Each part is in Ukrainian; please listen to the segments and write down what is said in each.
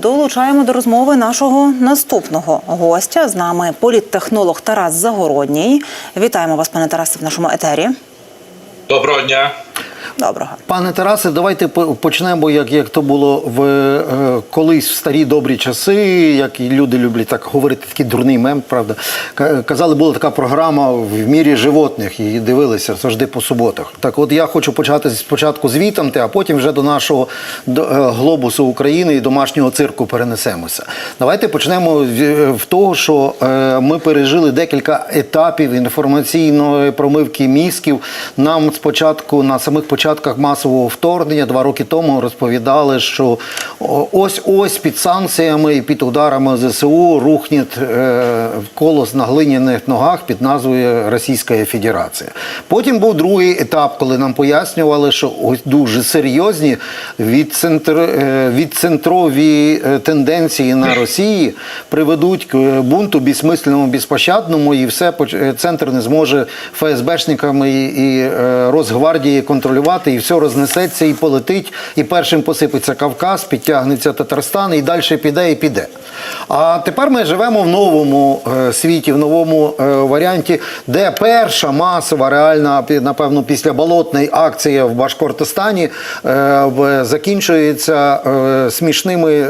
долучаємо до розмови нашого наступного гостя. З нами політтехнолог Тарас Загородній. Вітаємо вас, пане Тарасе, в нашому етері. Доброго дня. Доброго. Пане Тарасе, давайте почнемо, як, як то було в е, колись в старі добрі часи, як і люди люблять так говорити, такий дурний мем, правда. Казали, була така програма в мірі животних, її дивилися завжди по суботах. Так от я хочу почати спочатку з вітамти, а потім вже до нашого до, е, глобусу України і домашнього цирку перенесемося. Давайте почнемо в, в того, що е, ми пережили декілька етапів інформаційної промивки мізків. Нам спочатку на самих початках масового вторгнення два роки тому розповідали, що ось ось під санкціями і під ударами ЗСУ рухне е, колос на глиняних ногах під назвою Російська Федерація. Потім був другий етап, коли нам пояснювали, що ось дуже серйозні відцентр, е, відцентрові е, тенденції на Росії приведуть к бунту безсмисленному, безпощадному, і все е, центр не зможе ФСБшниками і, е, Росгвардії контролювати, і все рознесеться і полетить. І першим посипеться Кавказ, підтягнеться Татарстан, і далі піде і піде. А тепер ми живемо в новому е, світі, в новому е, варіанті, де перша масова реальна, напевно, після болотної акція в Башкортостані е, закінчується смішними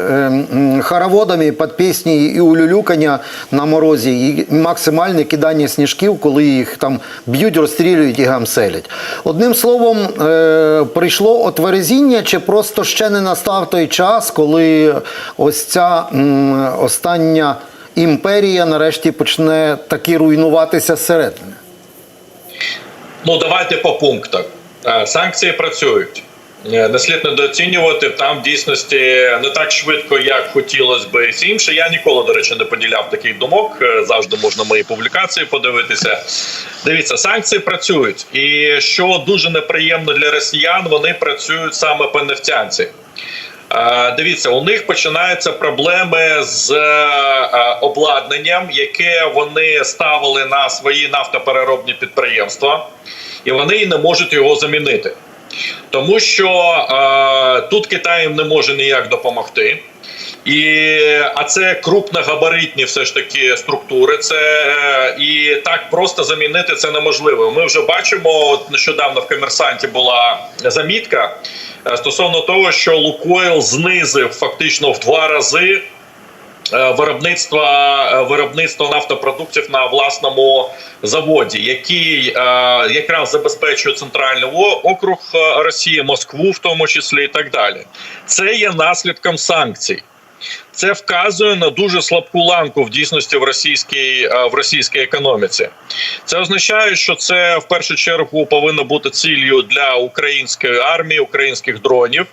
хороводами під пісні і улюлюкання на морозі, і максимальне кидання сніжків, коли їх там б'ють, розстрілюють і гамселять. Одним словом, е, прийшло отверезіння, чи просто ще не настав той час, коли ось ця м, остання імперія нарешті почне таки руйнуватися зсередини. Ну давайте по пунктах. Е, Санкції працюють. Не слід недооцінювати там в дійсності не так швидко, як хотілося би і інше. Я ніколи, до речі, не поділяв таких думок. Е, Завжди можна мої публікації подивитися. Дивіться, санкції працюють, і що дуже неприємно для росіян, вони працюють саме по нефтянці. Е, Дивіться, у них починаються проблеми з е, обладнанням, яке вони ставили на свої нафтопереробні підприємства, і вони не можуть його замінити. Тому що е, тут Китай не може ніяк допомогти. І, а це крупногабаритні все ж таки структури. Це е, і так просто замінити це неможливо. Ми вже бачимо от нещодавно в комерсанті була замітка е, стосовно того, що Лукойл знизив фактично в два рази виробництва е, виробництва нафтопродуктів на власному заводі, який е, якраз забезпечує центральний округ е, Росії, Москву, в тому числі, і так далі. Це є наслідком санкцій. Це вказує на дуже слабку ланку в дійсності в російській е, в російській економіці. Це означає, що це в першу чергу повинно бути ціллю для української армії, українських дронів.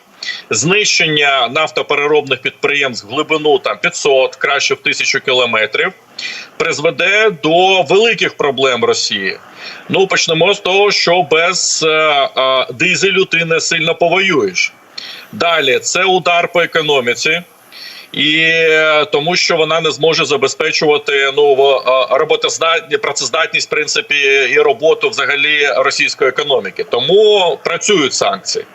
Знищення нафтопереробних підприємств глибину там 500, краще в тисячу кілометрів, призведе до великих проблем Росії. Ну почнемо з того, що без е, е, дизелю ти не сильно повоюєш. Далі це удар по економіці. І е, тому, що вона не зможе забезпечувати ну е, працездатність, в принципі, і роботу взагалі російської економіки. Тому працюють санкції.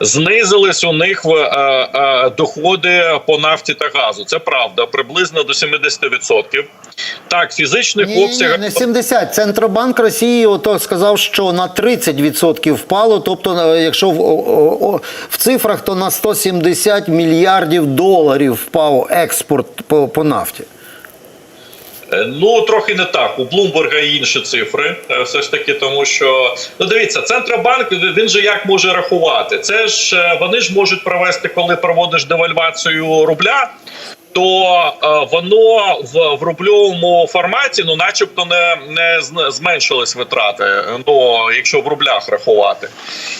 Знизились у них в, е, е, доходи по нафті та газу. Це правда, приблизно до 70%. Так, фізичних Ні, не 70. Центробанк Росії ото сказав, що на 30% впало. Тобто, якщо в, о- о- в цифрах, то на 170 мільярдів доларів впав експорт по, по нафті. Е, Ну трохи не так. У Блумберга інші цифри, е, все ж таки, тому що ну дивіться, центробанк він же як може рахувати? Це ж е, вони ж можуть провести, коли проводиш девальвацію рубля. То е, воно в, в рубльовому форматі, ну, начебто, не, не зменшились витрати. Ну, якщо в рублях рахувати,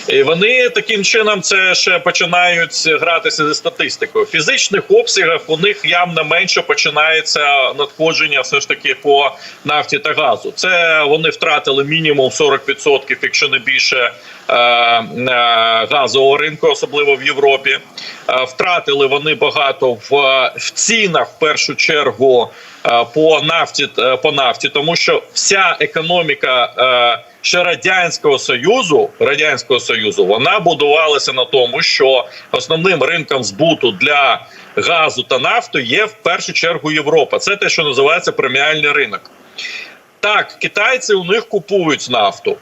і вони таким чином це ще починають гратися зі статистикою. В фізичних обсягах у них явно менше починається надходження, все ж таки по нафті та газу. Це вони втратили мінімум 40%, якщо не більше. Е, е, Газового ринку, особливо в Європі, Е, втратили вони багато в, в цінах в першу чергу по нафті по нафті, тому що вся економіка ще радянського союзу, радянського союзу, вона будувалася на тому, що основним ринком збуту для газу та нафти є в першу чергу Європа. Це те, що називається преміальний ринок. Так, китайці у них купують нафту.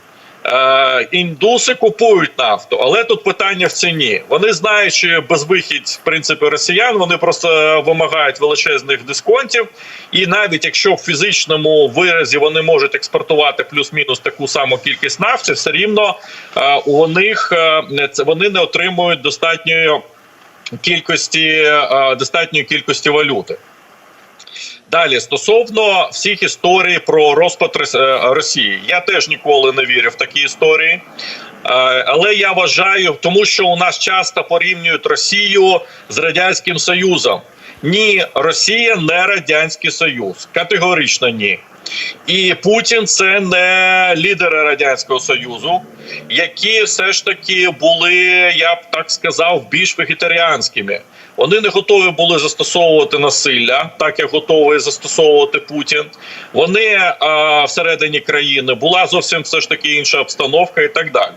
Е, індуси купують нафту, але тут питання в ціні. Вони знають, що безвихідь в принципі росіян, вони просто вимагають величезних дисконтів. І навіть якщо в фізичному виразі вони можуть експортувати плюс-мінус таку саму кількість нафти, все рівно е, у них е, вони не отримують достатньої кількості, достатньої кількості валюти. Далі стосовно всіх історій про розпад е, Росії, я теж ніколи не вірив в такі історії. Е, Але я вважаю, тому що у нас часто порівнюють Росію з радянським Союзом. Ні, Росія не радянський Союз, категорично ні. І Путін це не лідери радянського союзу, які все ж таки були, я б так сказав, більш вегетаріанськими. Вони не готові були застосовувати насилля, так як готовий застосовувати Путін. Вони а, всередині країни була зовсім все ж таки інша обстановка і так далі.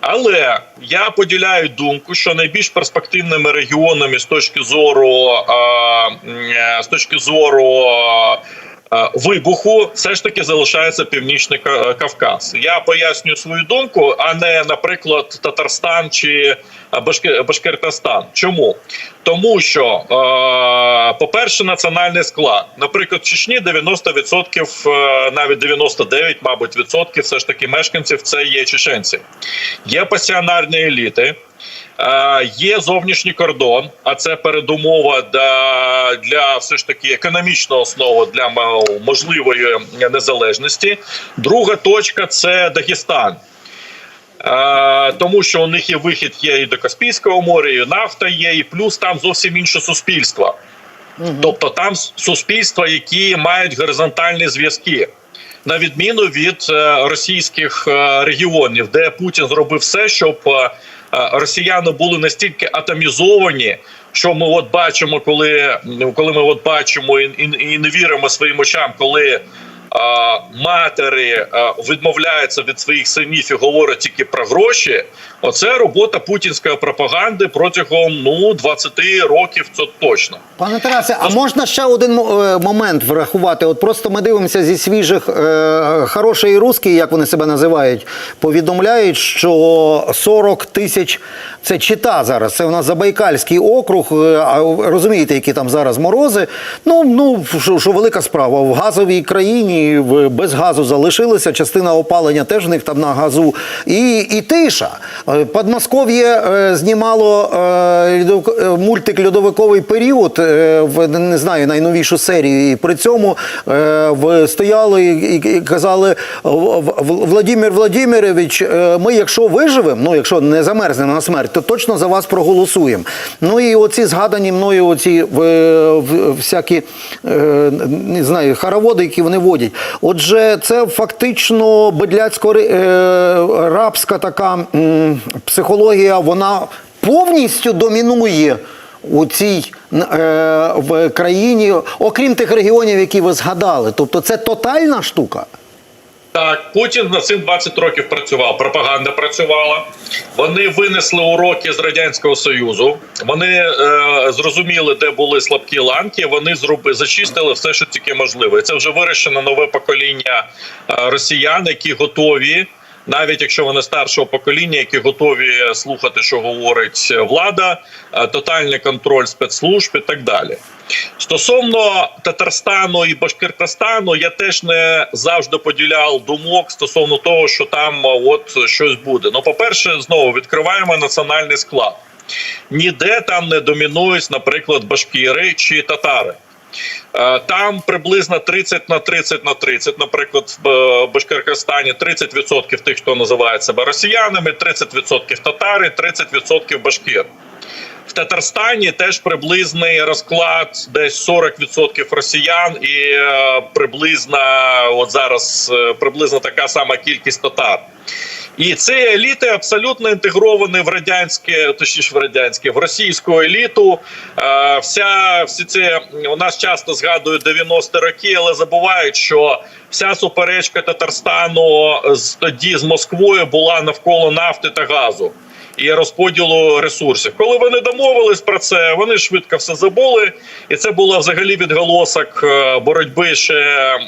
Але я поділяю думку, що найбільш перспективними регіонами з точки зору а, з точки зору. а, Вибуху все ж таки залишається північний Кавказ. Я пояснюю свою думку, а не, наприклад, Татарстан чи а, Башкортостан. Чому? Тому що, е, по-перше, національний склад. Наприклад, в Чечні 90%, е, навіть 99, мабуть, відсотків все ж таки мешканців це є чеченці. Є пасіонарні еліти. Е, Є зовнішній кордон, а це передумова для, для все ж таки економічного основи для можливої незалежності. Друга точка це Дагестан. Е, тому що у них є вихід є і до Каспійського моря, і нафта є, і плюс там зовсім інше суспільство. Тобто там суспільства, які мають горизонтальні зв'язки. На відміну від е, російських регіонів, де Путін зробив все, щоб росіяни були настільки атомізовані, що ми от бачимо, коли, коли ми от бачимо і, і, і не віримо своїм очам, коли матері а, відмовляються від своїх синів і говорять тільки про гроші. Оце робота путінської пропаганди протягом ну 20 років. Це точно. Пане Тарасе, а можна ще один е, момент врахувати? От просто ми дивимося зі свіжих е, хороший русський, як вони себе називають, повідомляють, що 40 тисяч це чита зараз. Це у нас Забайкальський округ. е, А розумієте, які там зараз морози? Ну ну що, що велика справа в газовій країні без газу залишилися. Частина опалення теж в них там на газу. І, і тиша. Е, Подмосков'є е, знімало е, мультик Льодовиковий період в не знаю найновішу серію. І при цьому стояли і, казали «В- В- Владимир Владимирович, ми, якщо виживемо, ну якщо не замерзнемо на смерть, то точно за вас проголосуємо. Ну і оці згадані мною оці всякі не знаю, хороводи, які вони водять. Отже, це фактично бедляцько е, рабська така психологія, вона повністю домінує у цій е, в країні, окрім тих регіонів, які ви згадали. Тобто це тотальна штука. Так, Путін над цим 20 років працював. Пропаганда працювала. Вони винесли уроки з радянського союзу. Вони е, зрозуміли, де були слабкі ланки. Вони зроби зачистили все, що тільки можливе. Це вже вирішено нове покоління е, росіян, які готові. Навіть якщо вони старшого покоління, які готові слухати, що говорить влада, е, тотальний контроль спецслужб і так далі. Стосовно Татарстану і Башкиртостану, я теж не завжди поділяв думок стосовно того, що там от щось буде. Ну, по-перше, знову відкриваємо національний склад. Ніде там не домінують, наприклад, башкіри чи татари. Е, Там приблизно 30 на 30 на 30, наприклад, в е, 30% тих, хто називає себе росіянами, 30% татари, 30% башкір. В Татарстані теж приблизний розклад, десь 40% росіян, і е, приблизно от зараз приблизно така сама кількість татар. І ці еліти абсолютно інтегровані в радянське, точніше в радянське, в російську еліту. Е, Вся всі ці у нас часто згадують 90-ті роки, але забувають, що вся суперечка Татарстану з тоді з Москвою була навколо нафти та газу. І розподілу ресурсів, коли вони домовились про це, вони швидко все забули, і це було взагалі відголосок е, боротьби ще е,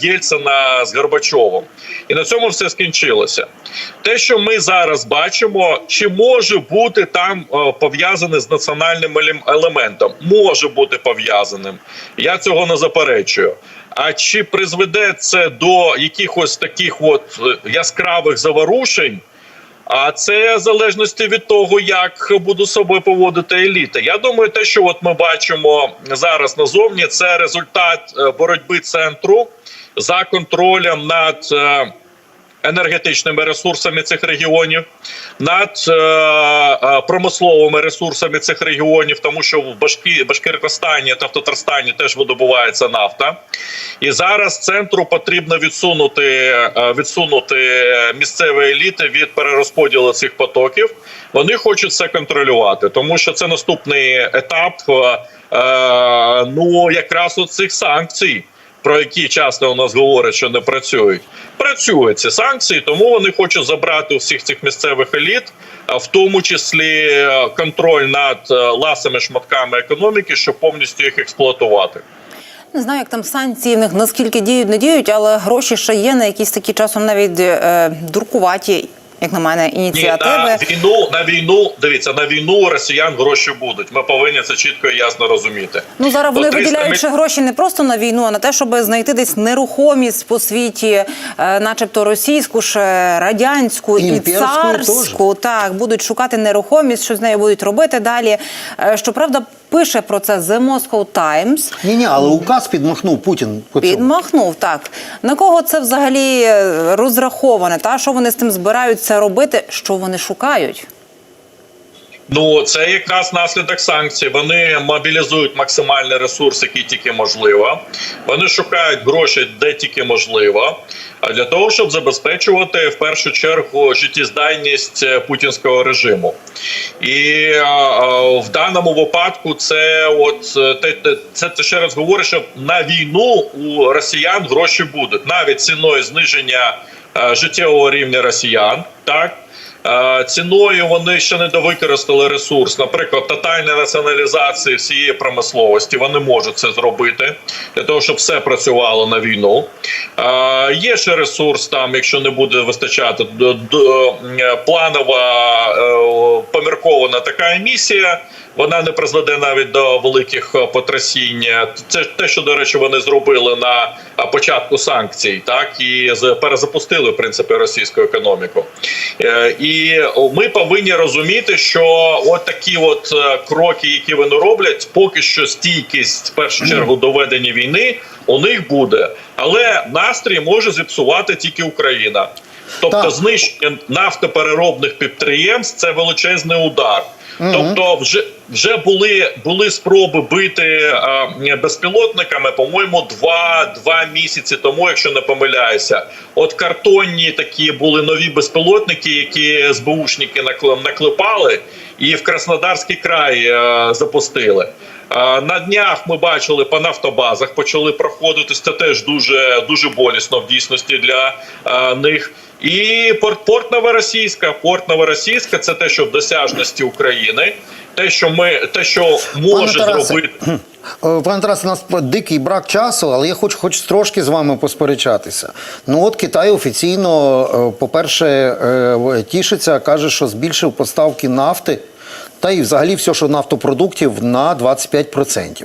Єльцина з Горбачовим. І на цьому все скінчилося. Те, що ми зараз бачимо, чи може бути там е, пов'язане з національним елементом, може бути пов'язаним. Я цього не заперечую. А чи призведе це до якихось таких от яскравих заворушень? А це в залежності від того, як буду собою поводити еліта. Я думаю, те, що от ми бачимо зараз назовні, це результат е, боротьби центру за контролем над. Енергетичними ресурсами цих регіонів, над е, е, промисловими ресурсами цих регіонів, тому що в Башкі, Башкирикостані та в Татарстані теж видобувається нафта. І зараз центру потрібно відсунути, е, відсунути місцеві еліти від перерозподілу цих потоків. Вони хочуть це контролювати, тому що це наступний етап е, е, ну якраз от цих санкцій. Про які часто у нас говорять, що не працюють, працюють ці санкції, тому вони хочуть забрати у всіх цих місцевих еліт, в тому числі е, контроль над е, ласими шматками економіки, щоб повністю їх експлуатувати. Не знаю, як там санкції в них наскільки діють, не діють, але гроші ще є на якісь такі часом навіть е, дуркуваті, як на мене, Ні, ініціативи. на війну на війну дивіться на війну росіян гроші будуть. Ми повинні це чітко і ясно розуміти. Ну зараз вони От 300 виділяють гроші не просто на війну, а на те, щоб знайти десь нерухомість по світі, е, начебто російську, ще радянську і Імперську царську. Так будуть шукати нерухомість, що з нею будуть робити далі. Е, Щоправда, пише про це The Moscow Times. Ні, ні, але указ підмахнув Путін. по цьому. Підмахнув так. На кого це взагалі е, розраховане? Та що вони з тим збираються робити? Що вони шукають? Ну це якраз наслідок санкцій. Вони мобілізують максимальний ресурс, який тільки можливо. Вони шукають гроші де тільки можливо. А для того, щоб забезпечувати в першу чергу життєздайність е, путінського режиму, і а, а, в даному випадку це от е, те- це ще раз говорю, що на війну у росіян гроші будуть навіть ціною зниження е, життєвого рівня росіян. Так Е, Ціною вони ще не довикористали ресурс, наприклад, тотальної націоналізації всієї промисловості. Вони можуть це зробити для того, щоб все працювало на війну. Е, Є ще ресурс там, якщо не буде вистачати е, планова е, поміркована така емісія. Вона не призведе навіть до великих е, потрясінь. Це те, що до речі, вони зробили на е, початку санкцій, так і перезапустили в принципі російську економіку. Е, І ми повинні розуміти, що от такі от е, кроки, які вони роблять, поки що стійкість в першу чергу до ведення війни у них буде, але настрій може зіпсувати тільки Україна. Тобто, Так. знищення нафтопереробних підприємств це величезний удар. Тобто, вже вже були були спроби бити а, безпілотниками, по-моєму, два, два місяці тому, якщо не помиляюся. От картонні такі були нові безпілотники, які СБУшники накл- наклепали, і в Краснодарський край е, запустили. А, На днях ми бачили по нафтобазах, почали проходити це теж дуже дуже болісно в дійсності для а, них. І порт, порт Новоросійська. Порт Новоросійська це те, що в досяжності України, те, що ми те, що може Пане зробити. Е, Пане Тарасе, у нас дикий брак часу, але я хочу хоч трошки з вами посперечатися. Ну от Китай офіційно, е, по-перше, е, тішиться, каже, що збільшив поставки нафти. Та і взагалі все, що нафтопродуктів на 25%.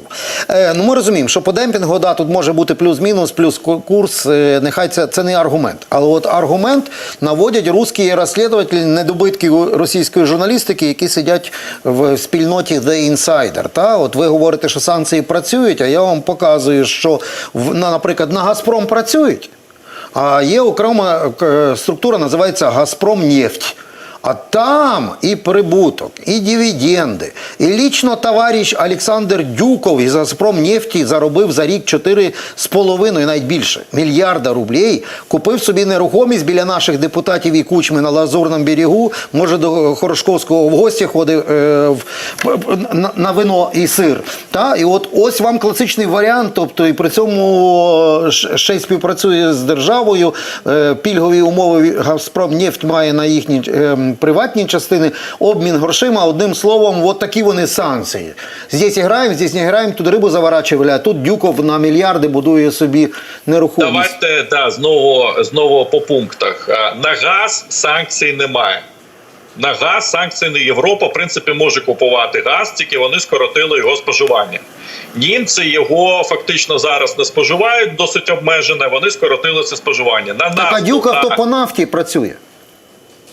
Е, ну ми розуміємо, що по демпінгу да, тут може бути плюс-мінус, плюс курс. Е, нехай це, це не аргумент. Але от аргумент наводять русські розслідувателі недобитки російської журналістики, які сидять в спільноті The Insider. Та от ви говорите, що санкції працюють, а я вам показую, що на, наприклад, на Газпром працюють. А є окрема е, структура, називається Газпромнефть. А там і прибуток, і дивіденди. І лічно товариш Олександр Дюков із Газпромнефті заробив за рік 4,5, навіть більше, мільярда рублей. Купив собі нерухомість біля наших депутатів і кучми на Лазурному берегу. Може, до Хорошковського в гості ходив е, на, вино і сир. Та? І от ось вам класичний варіант. Тобто, і при цьому е, ще й співпрацює з державою. Е, пільгові умови Газпромнефть має на їхні е, приватні частини. Обмін грошима. Одним словом, от такі вони санкції. Здесь граємо, здесь не граємо, тут рибу заворачували, а тут Дюков на мільярди будує собі нерухомість. Давайте да, знову, знову по пунктах. Е, На газ санкцій немає. На газ санкцій не Європа, в принципі, може купувати газ, тільки вони скоротили його споживання. Німці його фактично зараз не споживають, досить обмежене. Вони скоротили це споживання. На Так а Дюков на- то по нафті працює.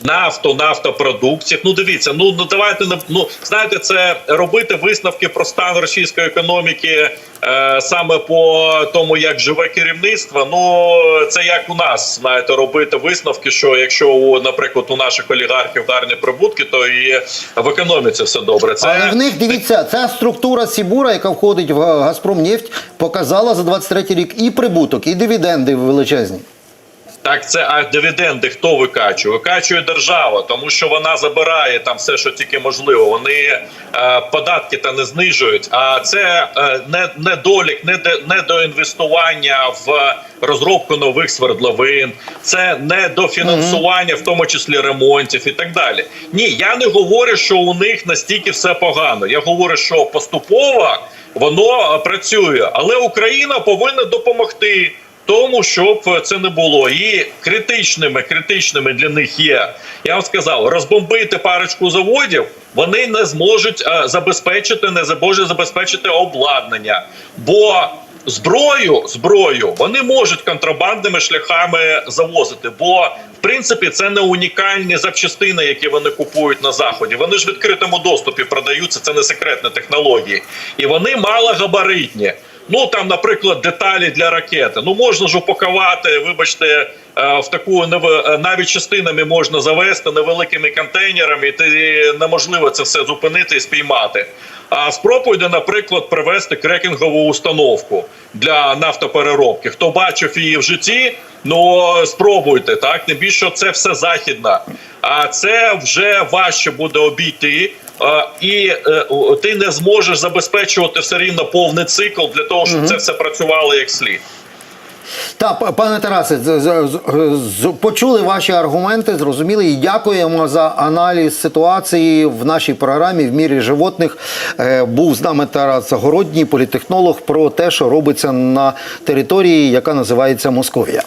Нафту, нафтопродуктів. Ну дивіться, ну ну давайте не ну знаєте, це робити висновки про стан російської економіки е, саме по тому, як живе керівництво. Ну це як у нас знаєте, робити висновки, що якщо у, наприклад, у наших олігархів гарні прибутки, то і в економіці все добре. Це Але в них дивіться, ця структура Сібура, яка входить в Газпромнефть, показала за 23 рік і прибуток, і дивіденди величезні. Так, це а дивіденди хто викачує? Викачує держава, тому що вона забирає там все, що тільки можливо. Вони е, податки та не знижують. А це е, не недолік, не де- недоінвестування в розробку нових свердловин, це недофінансування, в тому числі ремонтів і так далі. Ні, я не говорю, що у них настільки все погано. Я говорю, що поступово воно е, працює, але Україна повинна допомогти тому, щоб це не було. І критичними, критичними для них є. Я вам сказав, розбомбити парочку заводів. Вони не зможуть е, забезпечити, не зможуть забезпечити обладнання, бо зброю, зброю вони можуть контрабандними шляхами завозити. Бо в принципі це не унікальні запчастини, які вони купують на заході. Вони ж в відкритому доступі продаються. Це не секретні технології, і вони малогабаритні. Ну там, наприклад, деталі для ракети. Ну можна ж упакувати, вибачте, е, в таку е, навіть частинами можна завести невеликими контейнерами, і ти неможливо це все зупинити і спіймати. А спробуйте, наприклад, привезти крекінгову установку для нафтопереробки. Хто бачив її в житті, ну спробуйте так. Не більше це все західна. А це вже важче буде обійти. І е, ти не зможеш забезпечувати все рівно повний цикл для того, щоб це все працювало як слід. Так, пане Тарасе, почули ваші аргументи, зрозуміли і дякуємо за аналіз ситуації в нашій програмі в мірі животних. Е, Був з нами Тарас Загородній, політехнолог, про те, що робиться на території, яка називається Московія.